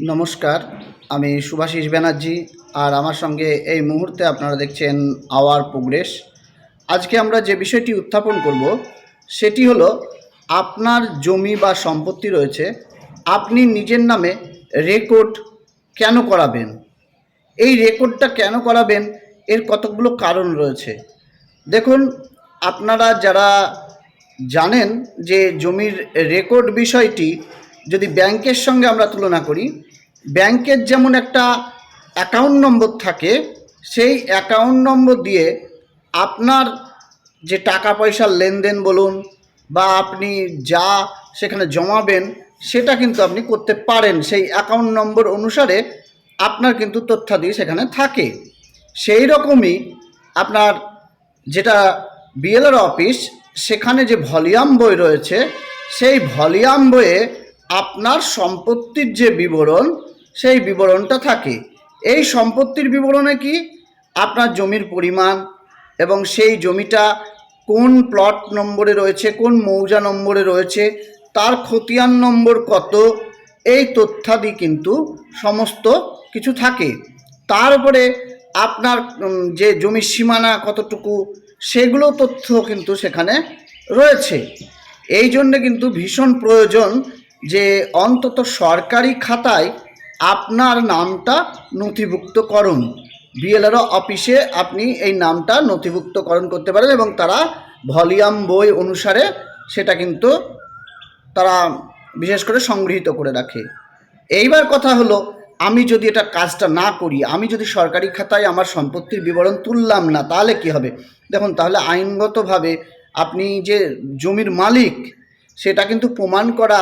নমস্কার, আমি সুভাষিস ব্যানার্জি আর আমার সঙ্গে এই মুহূর্তে আপনারা দেখছেন আওয়ার প্রোগ্রেস। আজকে আমরা যে বিষয়টি উত্থাপন করব, সেটি হলো আপনার জমি বা সম্পত্তি রয়েছে, আপনি নিজের নামে রেকর্ড কেন করাবেন? এই রেকর্ডটা কেন করাবেন? এর কতগুলো কারণ রয়েছে? দেখুন, আপনারা যারা জানেন যে জমির রেকর্ড বিষয়টি যদি ব্যাংকের সঙ্গে আমরা তুলনা করি, ব্যাংকের যেমন একটা অ্যাকাউন্ট নম্বর থাকে, সেই অ্যাকাউন্ট নম্বর দিয়ে আপনার যে টাকা পয়সার লেনদেন বলুন বা আপনি যা সেখানে জমাবেন, সেটা কিন্তু আপনি করতে পারেন। সেই অ্যাকাউন্ট নম্বর অনুসারে আপনার কিন্তু তথ্যাদি সেখানে থাকে। সেই রকমই আপনার যেটা বিএলআর অফিস সেখানে যে ভলিউম বই রয়েছে, সেই ভলিউম বইয়ে আপনার সম্পত্তির যে বিবরণ, সেই বিবরণটা থাকে। এই সম্পত্তির বিবরণে কি? আপনার জমির পরিমাণ এবং সেই জমিটা কোন প্লট নম্বরে রয়েছে, কোন মৌজা নম্বরে রয়েছে, তার খতিয়ান নম্বর কত, এই তথ্যাদি কিন্তু সমস্ত কিছু থাকে। তার উপরে আপনার যে জমির সীমানা কতটুকু, সেগুলো তথ্য কিন্তু সেখানে রয়েছে। এই জন্যে কিন্তু ভীষণ প্রয়োজন যে অন্তত সরকারি খাতায় আপনার নামটা নথিভুক্ত করুন। বিএলআরও অফিসে আপনি এই নামটা নথিভুক্তকরণ করতে পারেন এবং তারা ভলিউম বই অনুসারে সেটা কিন্তু তারা বিশেষ করে সংগৃহীত করে রাখে। এইবার কথা হলো, আমি যদি এটা কাজটা না করি, আমি যদি সরকারি খাতায় আমার সম্পত্তির বিবরণ তুললাম না, তাহলে কি হবে? দেখুন, তাহলে আইনগতভাবে আপনি যে জমির মালিক, সেটা কিন্তু প্রমাণ করা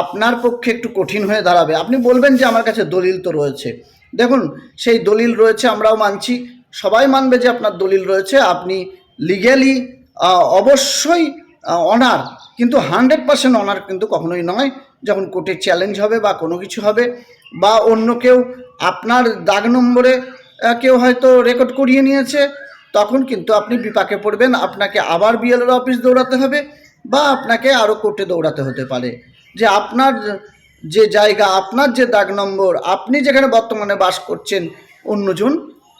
আপনার পক্ষে একটু কঠিন হয়ে দাঁড়াবে। আপনি বলবেন যে আমার কাছে দলিল তো রয়েছে। দেখুন, সেই দলিল রয়েছে আমরাও মানছি। সবাই মানবে যে আপনার দলিল রয়েছে। আপনি লিগ্যালি অবশ্যই অনার কিন্তু হান্ড্রেড পার্সেন্ট অনার কিন্তু কখনোই নয়। যখন কোর্টে চ্যালেঞ্জ হবে বা কোনো কিছু হবে, বা অন্য কেউ আপনার দাগ নম্বরে কেউ হয়তো রেকর্ড করিয়ে নিয়েছে, তখন কিন্তু আপনি বিপাকে পড়বেন। আপনাকে আবার বিএলএর অফিস দৌড়াতে হবে, বা আপনাকে আরও কোর্টে দৌড়াতে হতে পারে। যে আপনার যে জায়গা, আপনার যে দাগ নম্বর, আপনি যেখানে বর্তমানে বাস করছেন, অন্যজন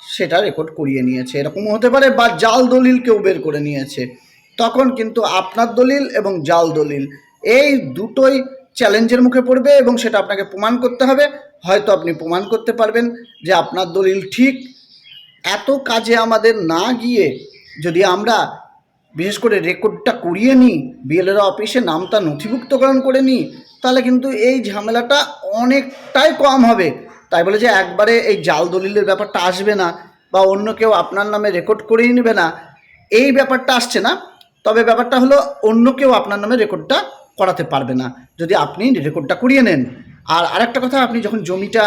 সেটা রেকর্ড করিয়ে নিয়েছে। এরকমও হতে পারে বা জাল দলিল কেউ বের করে নিয়েছে। তখন কিন্তু আপনার দলিল এবং জাল দলিল, এই দুটোই চ্যালেঞ্জের মুখে পড়বে এবং সেটা আপনাকে প্রমাণ করতে হবে। হয়তো আপনি প্রমাণ করতে পারবেন যে আপনার দলিল ঠিক। এত কাজে আমাদের না গিয়ে যদি আমরা বিশেষ করে রেকর্ডটা করিয়ে নিই বিএলএর অফিসে নামটা নথিভুক্তকরণ করে নিই তাহলে কিন্তু এই ঝামেলাটা অনেকটাই কম হবে। তাই বলে যে একবারে এই জাল দলিলের ব্যাপারটা আসবে না বা অন্য কেউ আপনার নামে রেকর্ড করিয়ে নেবে না, এই ব্যাপারটা আসছে না। তবে ব্যাপারটা হলো অন্য কেউ আপনার নামে রেকর্ডটা করাতে পারবে না, যদি আপনি রেকর্ডটা করিয়ে নেন। আর আরেকটা কথা, আপনি যখন জমিটা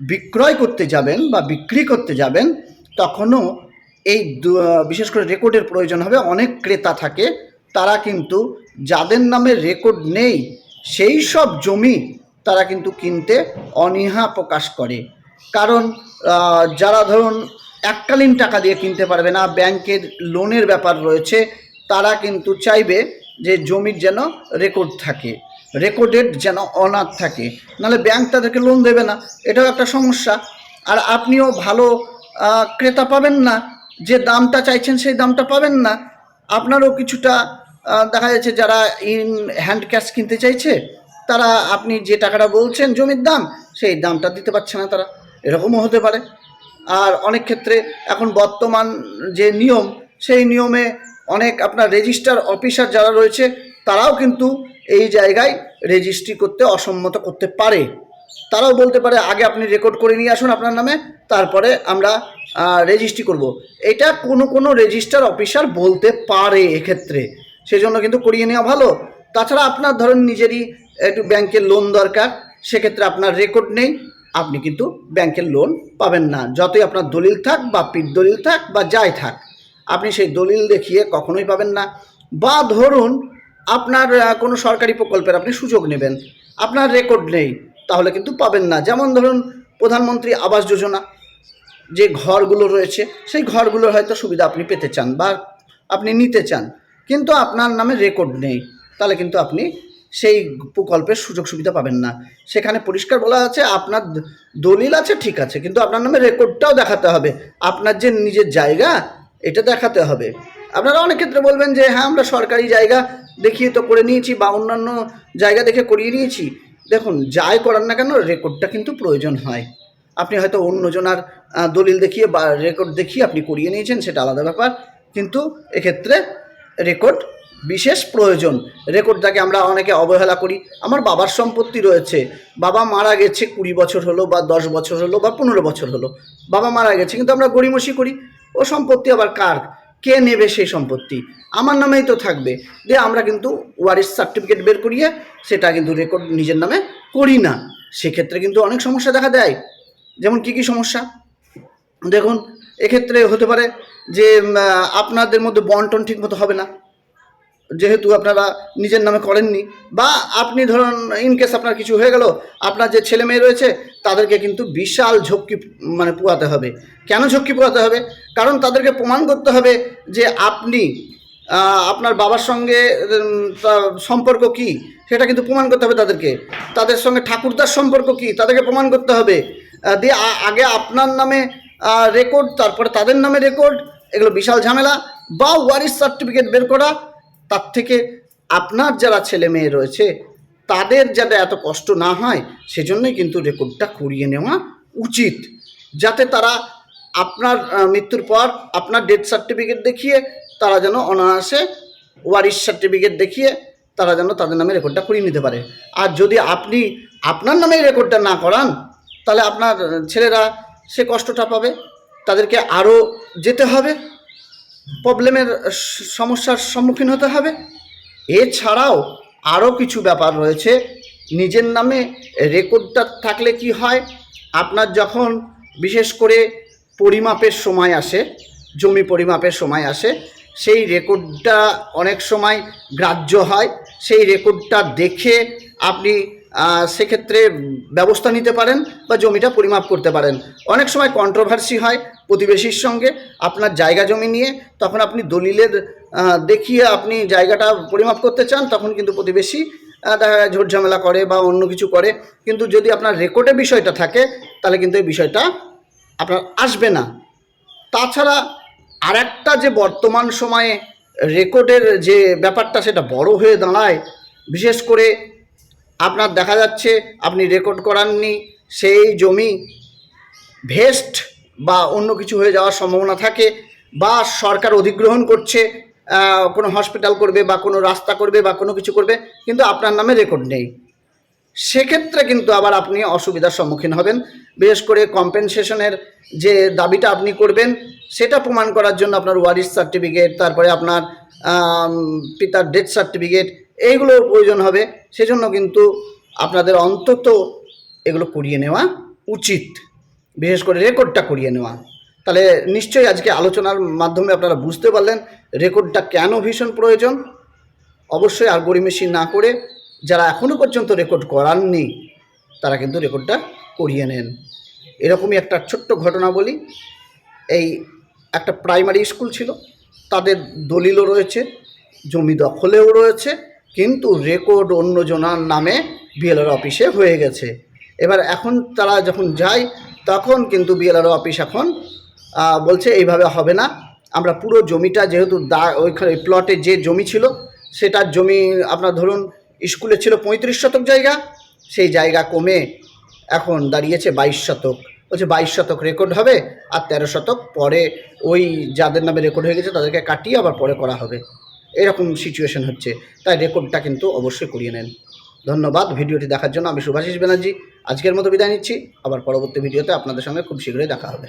বিক্রয় করতে যাবেন বা বিক্রি করতে যাবেন, তখনও এই বিশেষ করে রেকর্ডের প্রয়োজন হবে। অনেক ক্রেতা থাকে, তারা কিন্তু যাদের নামে রেকর্ড নেই, সেই সব জমি তারা কিন্তু কিনতে অনীহা প্রকাশ করে। কারণ যারা ধরুন এককালীন টাকা দিয়ে কিনতে পারবে না, ব্যাংকের লোনের ব্যাপার রয়েছে, তারা কিন্তু চাইবে যে জমির যেন রেকর্ড থাকে, রেকর্ডেড যেন অনার থাকে। নাহলে ব্যাংক তাদেরকে লোন দেবে না, এটাও একটা সমস্যা। আর আপনিও ভালো ক্রেতা পাবেন না যে দামটা চাইছেন সেই দামটা পাবেন না। আপনারও কিছুটা দেখা যাচ্ছে যারা ইন, হ্যান্ড ক্যাশ কিনতে চাইছে, তারা আপনি যে টাকাটা বলছেন জমির দাম, সেই দামটা দিতে পারছে না তারা। এরকমও হতে পারে। আর অনেক ক্ষেত্রে এখন বর্তমান যে নিয়ম, সেই নিয়মে অনেক আপনার রেজিস্টার অফিসার যারা রয়েছে, তারাও কিন্তু এই জায়গায় রেজিস্ট্রি করতে অসম্মত করতে পারে। তারাও বলতে পারে, আগে আপনি রেকর্ড করে নিয়ে আসুন আপনার নামে, তারপরে আমরা রেজিস্ট্রি করব। এটা কোনো কোনো রেজিস্টার অফিসার বলতে পারে এক্ষেত্রে। সেজন্য কিন্তু করিয়ে নেওয়া ভালো। তাছাড়া আপনার ধরেন নিজেরই একটু ব্যাংকের লোন দরকার, সেক্ষেত্রে আপনার রেকর্ড নেই, আপনি কিন্তু ব্যাংকের লোন পাবেন না। যতই আপনার দলিল থাক বা পিঠ দলিল থাক বা যাই থাক, আপনি সেই দলিল দেখিয়ে কখনোই পাবেন না। বা ধরুন আপনার কোনো সরকারি প্রকল্পের আপনি সুযোগ নেবেন। আপনার রেকর্ড নেই, তাহলে কিন্তু পাবেন না। যেমন ধরুন প্রধানমন্ত্রী আবাস যোজনা। যে ঘরগুলো রয়েছে, সেই ঘরগুলোর হয়তো সুবিধা আপনি পেতে চান বা আপনি নিতে চান। কিন্তু আপনার নামে রেকর্ড নেই। তাহলে কিন্তু আপনি সেই প্রকল্পের সুযোগ সুবিধা পাবেন না। সেখানে পরিষ্কার বলা আছে, আপনার দলিল আছে, ঠিক আছে। কিন্তু আপনার নামে রেকর্ডটাও দেখাতে হবে। আপনার যে নিজের জায়গা, এটা দেখাতে হবে। আপনারা অনেক ক্ষেত্রে বলবেন যে হ্যাঁ আমরা সরকারি জায়গা দেখিয়ে তো করে নিয়েছি বা অন্যান্য জায়গা দেখে করিয়ে নিয়েছি। দেখুন, যাই করার না কেন রেকর্ডটা কিন্তু প্রয়োজন হয়। আপনি হয়তো অন্যজনার দলিল দেখিয়ে বা রেকর্ড দেখিয়ে আপনি করিয়ে নিয়েছেন, সেটা আলাদা ব্যাপার। কিন্তু এক্ষেত্রে রেকর্ড বিশেষ প্রয়োজন। রেকর্ডটাকে আমরা অনেকে অবহেলা করি। আমার বাবার সম্পত্তি রয়েছে। বাবা মারা গেছে কুড়ি বছর হলো বা দশ বছর হলো বা পনেরো বছর হলো। বাবা মারা গেছে, কিন্তু আমরা গড়িমসি করি। ও সম্পত্তি আবার কার? কে নেবে সেই সম্পত্তি? আমার নামেই তো থাকবে। দিয়ে আমরা কিন্তু ওয়ারিস সার্টিফিকেট বের করিয়ে সেটা কিন্তু রেকর্ড নিজের নামে করি না। সেক্ষেত্রে কিন্তু অনেক সমস্যা দেখা দেয়। যেমন কি কি সমস্যা? দেখুন, এক্ষেত্রে হতে পারে যে আপনাদের মধ্যে বন্টন ঠিক মতো হবে না। যেহেতু আপনারা নিজের নামে করেননি, বা আপনি ধরুন ইনকেস আপনার কিছু হয়ে গেল, আপনার যে ছেলে মেয়ে রয়েছে, তাদেরকে কিন্তু বিশাল ঝক্কি মানে পোয়াতে হবে। কেন ঝক্কি পোয়াতে হবে? কারণ তাদেরকে প্রমাণ করতে হবে যে আপনি আপনার বাবার সঙ্গে সম্পর্ক কি? সেটা কিন্তু প্রমাণ করতে হবে তাদেরকে। তাদের সঙ্গে ঠাকুরদার সম্পর্ক কি? তাদেরকে প্রমাণ করতে হবে। দিয়ে আগে আপনার নামে রেকর্ড তারপরে তাদের নামে রেকর্ড এগুলো বিশাল ঝামেলা। বা ওয়ারিস সার্টিফিকেট বের করা, তার থেকে আপনার যারা ছেলে মেয়ে রয়েছে, তাদের যাতে এত কষ্ট না হয়, সেজন্যই কিন্তু রেকর্ডটা করিয়ে নেওয়া উচিত। যাতে তারা আপনার মৃত্যুর পর আপনার ডেথ সার্টিফিকেট দেখিয়ে, তারা যেন অনায়াসে ওয়ারিস সার্টিফিকেট দেখিয়ে, তারা যেন তাদের নামে রেকর্ডটা করিয়ে নিতে পারে। আর যদি আপনি আপনার নামে রেকর্ডটা না করান তাহলে আপনার ছেলেরা সে কষ্টটা পাবে, তাদেরকে আরও যেতে হবে, প্রবলেমের সমস্যার সম্মুখীন হতে হবে। এছাড়াও আরও কিছু ব্যাপার রয়েছে, নিজের নামে রেকর্ডটা থাকলে কি হয়, আপনার যখন বিশেষ করে পরিমাপের সময় আসে, জমি পরিমাপের সময় আসে, সেই রেকর্ডটা অনেক সময় গ্রাহ্য হয়, সেই রেকর্ডটা দেখে আপনি সেক্ষেত্রে ব্যবস্থা নিতে পারেন বা জমিটা পরিমাপ করতে পারেন। অনেক সময় কন্ট্রোভার্সি হয় প্রতিবেশীর সঙ্গে, আপনার জায়গা জমি নিয়ে, তখন আপনি দলিলের দেখিয়ে আপনি জায়গাটা পরিমাপ করতে চান, তখন কিন্তু প্রতিবেশী দেখা যায় ঝামেলা করে বা অন্য কিছু করে। কিন্তু যদি আপনার রেকর্ডে বিষয়টা থাকে, তাহলে কিন্তু এই বিষয়টা আপনার আসবে না। তাছাড়া আরেকটা যে বর্তমান সময়ে রেকর্ডের যে ব্যাপারটা, সেটা বড় হয়ে দাঁড়ায়, বিশেষ করে আপনার দেখা যাচ্ছে আপনি রেকর্ড করাননি, সেই জমি ভেস্ট বা অন্য কিছু হয়ে যাওয়ার সম্ভাবনা থাকে বা সরকার অধিগ্রহণ করছে কোনো হসপিটাল করবে বা কোনো রাস্তা করবে বা কোনো কিছু করবে, কিন্তু আপনার নামে রেকর্ড নেই। সেক্ষেত্রে কিন্তু আবার আপনি অসুবিধার সম্মুখীন হবেন। বিশেষ করে কম্পেনসেশনের যে দাবিটা আপনি করবেন, সেটা প্রমাণ করার জন্য আপনার ওয়ারিস সার্টিফিকেট তারপরে আপনার পিতার ডেথ সার্টিফিকেট এইগুলোর প্রয়োজন হবে, সেজন্য কিন্তু আপনাদের অন্তত এগুলো করিয়ে নেওয়া উচিত। বিশেষ করে রেকর্ডটা করিয়ে নেওয়া। তাহলে নিশ্চয়ই আজকে আলোচনার মাধ্যমে আপনারা বুঝতে পারলেন রেকর্ডটা কেন ভীষণ প্রয়োজন। অবশ্যই আর গড়িমেশি না করে যারা এখনও পর্যন্ত রেকর্ড করাননি, তারা কিন্তু রেকর্ডটা করিয়ে নেন। এরকমই একটা ছোট্ট ঘটনা বলি। এই একটা প্রাইমারি স্কুল ছিল, তাদের দলিলও রয়েছে, জমি দখলেও রয়েছে কিন্তু রেকর্ড অন্যজনার নামে বিএলআর অফিসে হয়ে গেছে। এবার এখন তারা যখন যায়, তখন কিন্তু বিএলআর অফিস এখন বলছে এইভাবে হবে না। আমরা পুরো জমিটা যেহেতু দা, ওইখানে প্লটে যে জমি ছিল, সেটার জমি আপনার ধরুন স্কুলে ছিল পঁয়ত্রিশ শতক জায়গা, সেই জায়গা কমে এখন দাঁড়িয়েছে বাইশ শতক। বলছে বাইশ শতক রেকর্ড হবে আর তেরো শতক পরে ওই যাদের নামে রেকর্ড হয়ে গেছে, তাদেরকে কাটিয়ে আবার পরে করা হবে। এরকম সিচুয়েশন হচ্ছে। তাই রেকর্ডটা কিন্তু অবশ্যই করিয়ে নেন। ধন্যবাদ ভিডিওটি দেখার জন্য। আমি শুভাশিস ব্যানার্জি। আজকের মতো বিদায় নিচ্ছি। আবার পরবর্তী ভিডিওতে আপনাদের সঙ্গে খুব শীঘ্রই দেখা হবে।